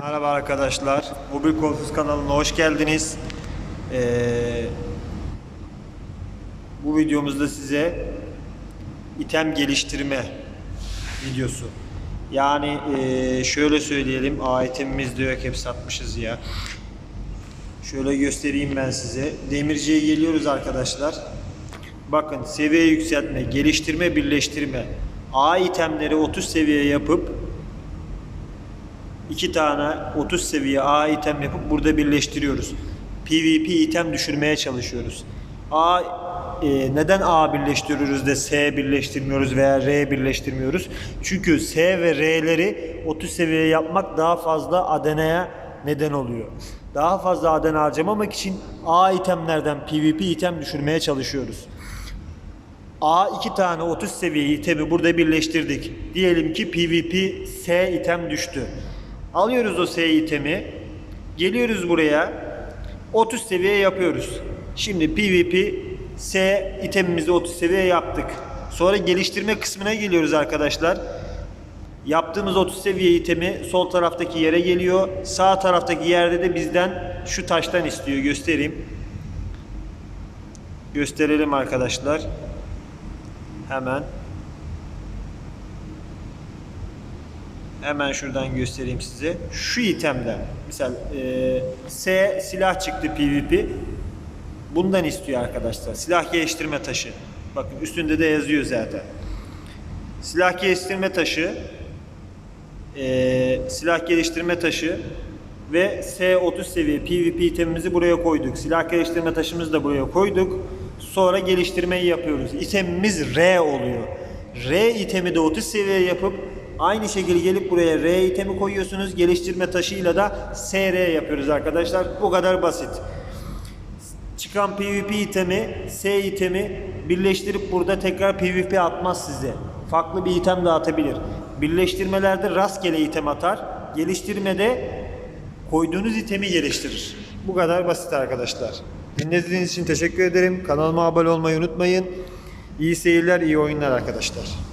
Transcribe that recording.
Merhaba arkadaşlar. Mobil Kolsuz kanalına hoş geldiniz. Ee, bu videomuzda size item geliştirme videosu. Yani ee, şöyle söyleyelim. Aa itemimiz de yok hep satmışız ya. Şöyle göstereyim ben size. Demirciye geliyoruz arkadaşlar. Bakın seviye yükseltme, geliştirme, birleştirme. A itemleri 30 seviye yapıp iki tane 30 seviye A item yapıp burada birleştiriyoruz. PvP item düşürmeye çalışıyoruz. A e, neden A birleştiriyoruz da S birleştirmiyoruz veya R birleştirmiyoruz? Çünkü S ve R'leri 30 seviye yapmak daha fazla adenaya neden oluyor. Daha fazla aden harcamamak için A itemlerden PvP item düşürmeye çalışıyoruz. A iki tane 30 seviye itemi burada birleştirdik. Diyelim ki PvP S item düştü. Alıyoruz o S itemi. Geliyoruz buraya. 30 seviye yapıyoruz. Şimdi PvP S itemimizi 30 seviye yaptık. Sonra geliştirme kısmına geliyoruz arkadaşlar. Yaptığımız 30 seviye itemi sol taraftaki yere geliyor. Sağ taraftaki yerde de bizden şu taştan istiyor. Göstereyim. Gösterelim arkadaşlar. Hemen. Hemen şuradan göstereyim size. Şu itemden. Misal e, S silah çıktı PvP. Bundan istiyor arkadaşlar. Silah geliştirme taşı. Bakın üstünde de yazıyor zaten. Silah geliştirme taşı. e, silah geliştirme taşı ve S30 seviye PvP itemimizi buraya koyduk. Silah geliştirme taşımızı da buraya koyduk. Sonra geliştirmeyi yapıyoruz. İtemimiz R oluyor. R itemi de 30 seviye yapıp aynı şekilde gelip buraya R itemi koyuyorsunuz. Geliştirme taşıyla da SR yapıyoruz arkadaşlar. Bu kadar basit. Çıkan PvP itemi, S itemi birleştirip burada tekrar PvP atmaz size. Farklı bir item de atabilir. Birleştirmelerde rastgele item atar. Geliştirmede koyduğunuz itemi geliştirir. Bu kadar basit arkadaşlar. Dinlediğiniz için teşekkür ederim. Kanalıma abone olmayı unutmayın. İyi seyirler, iyi oyunlar arkadaşlar.